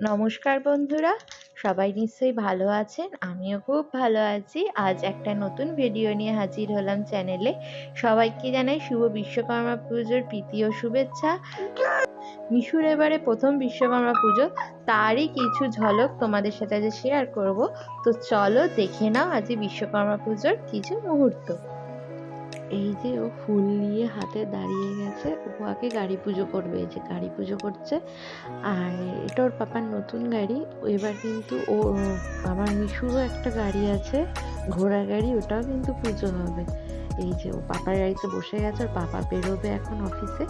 নমস্কার বন্ধুরা, সবাই নিশ্চয়ই ভালো আছেন, আমিও খুব ভালো আছি। আজ একটা নতুন ভিডিও নিয়ে হাজির হলাম চ্যানেলে। সবাইকে জানাই শুভ বিশ্বকর্মা পুজোর প্রীতি ও শুভেচ্ছা। মিশুর এবারে প্রথম বিশ্বকর্মা পুজো, তারই কিছু ঝলক তোমাদের সাথে আজ শেয়ার করব। তো চলো দেখে নাও আজ বিশ্বকর্মা পুজোর কিছু মুহূর্ত। এই যে ও ফুল নিয়ে হাতে দাঁড়িয়ে গেছে ও আগে গাড়ি পুজো করবে, এই যে গাড়ি পুজো করছে। আর এটা ওর পাপার নতুন গাড়ি। এবার কিন্তু ও, আমার মিশুরও একটা গাড়ি আছে, ঘোড়া গাড়ি, ওটাও কিন্তু পুজো হবে। এই যে ও পাপার গাড়িতে বসে গেছে, আর পাপা বেরোবে এখন অফিসে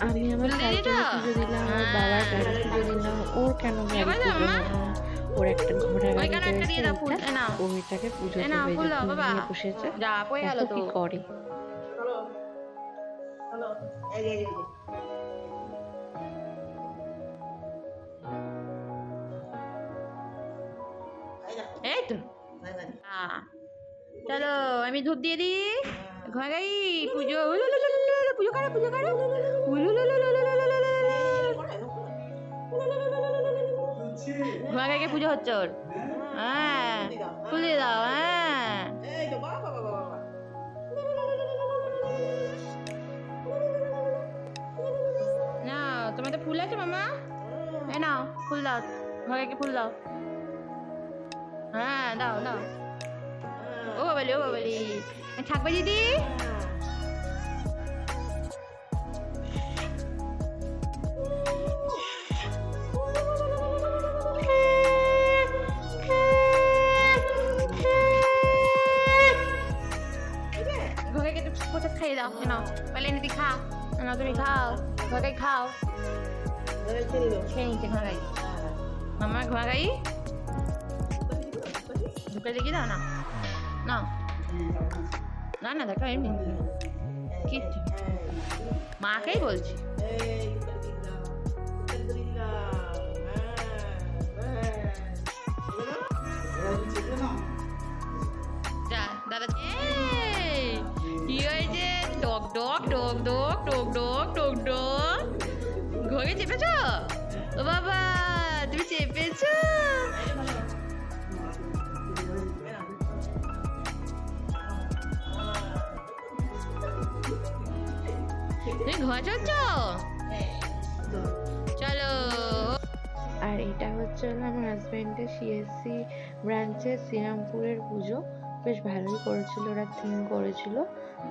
আমি আমার দিলাম আমার হ্যাঁ। বাবার গাড়ি দিলাম ওর কেন গাড়ি দিলাম ওর একটা ঘোড়া গাড়ি রয়েছে ও পুজো বসেছে। কি করে। এই তো। চলো আমি ধূপ দিয়ে দিই। ঘরে পুজো পুজো। করে পুজো করে ঘুমাকে পুজো হচ্ছে ওর। হ্যাঁ খুলে দাও হ্যাঁ। না তোমাদের ফুল আছে মামা? এ নাও, ফুল দাও ঘরে ফুল দাও। হ্যাঁ দাও দাও। ও বাবালি ও বাবালি। থাকবে দিদি? নাও এ নাও পারলে নিতে খাও না তুমি খাও। ঘরে খাও। খেয়ে নিতে ঘরে। মামা, ঘরে? ঢুকে দেখি দাও না না না না দেখো এমনি। কিচ্ছু। মাকেই বলছি। ঘরে চেপেছ ও বাবা তুমি চেপেছ তুমি চলছ চলো আর এটা হচ্ছে আমার হাজব্যান্ডের সিএসসি ব্রাঞ্চের শ্রীরামপুরের পুজো। বেশ ভালোই করেছিল, ওরা থিম করেছিল।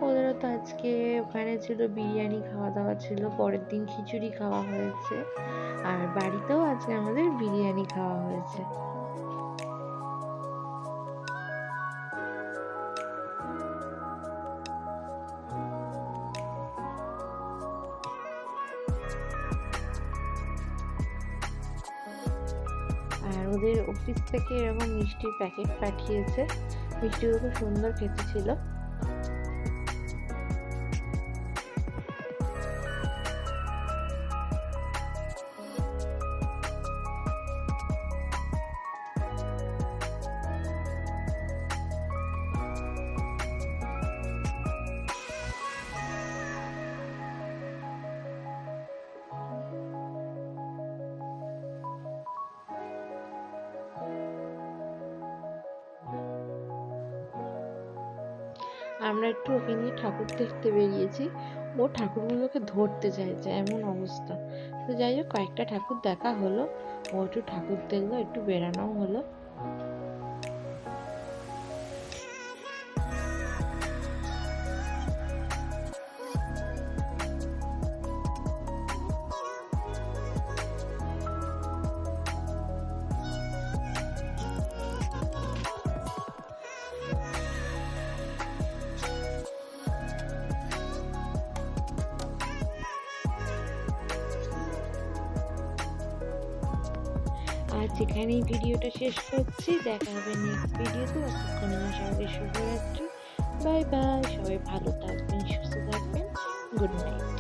ওদেরও তো আজকে ওখানে ছিল বিরিয়ানি খাওয়া দাওয়া ছিল, পরের দিন খিচুড়ি খাওয়া হয়েছে। আর বাড়িতেও আজকে আমাদের বিরিয়ানি খাওয়া হয়েছে। আর ওদের অফিস থেকে এরকম মিষ্টির প্যাকেট পাঠিয়েছে। মিষ্টিগুলো খুব সুন্দর খেতে ছিল। আমরা একটু ওকে নিয়ে ঠাকুর দেখতে বেরিয়েছি। ও ঠাকুরগুলোকে ধরতে চাইছে, এমন অবস্থা। তো যাই হোক, কয়েকটা ঠাকুর দেখা হলো। ও একটু ঠাকুর দেখল, একটু বেড়ানোও হলো। আর যেখানেই ভিডিওটা শেষ করছি। দেখা হবে নেক্সট ভিডিওতে ততক্ষণ সবাই শুভরাত্রি। বাই বাই সবাই ভালো থাকবেন, সুস্থ থাকবেন। Good night